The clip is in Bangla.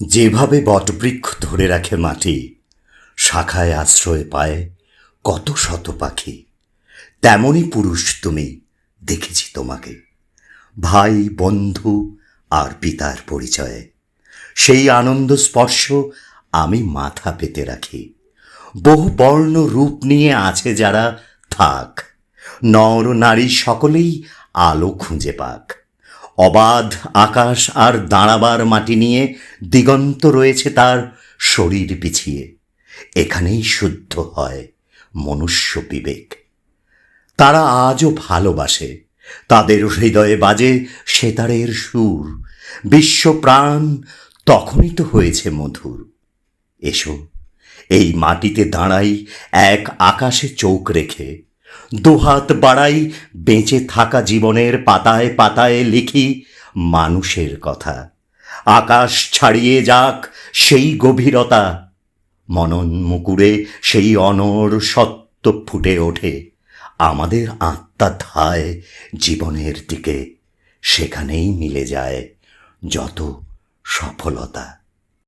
যেভাবে বটবৃক্ষ ধরে রাখে মাটি, শাখায় আশ্রয় পায় কত শত পাখি তেমনই পুরুষ তুমি, দেখেছি তোমাকে। ভাই, বন্ধু আর পিতার পরিচয়ে, সেই আনন্দ স্পর্শ আমি মাথা পেতে রাখি। বহু বর্ণ রূপ নিয়ে আছে যারা থাক, নর নারী সকলেই আলো খুঁজে পাক। অবাধ আকাশ আর দাঁড়াবার মাটি নিয়ে দিগন্ত রয়েছে তার শরীর পিছিয়ে। এখানেই শুদ্ধ হয় মনুষ্য বিবেক। তারা আজও ভালোবাসে, তাদের হৃদয়ে বাজে সেতারের সুর। বিশ্ব প্রাণ তখনই তো হয়েছে মধুর। এসো, এই মাটিতে দাঁড়াই এক আকাশে চোখ রেখে দুহাত বাড়াই বেঁচে থাকা জীবনের পাতায় পাতায় লিখি মানুষের কথা। আকাশ ছাড়িয়ে যাক সেই গভীরতা, মনন মুকুরে সেই অনর সত্য ফুটে ওঠে আমাদের আত্মা ধায় জীবনের দিকে। সেখানেই মিলে যায় যত সফলতা।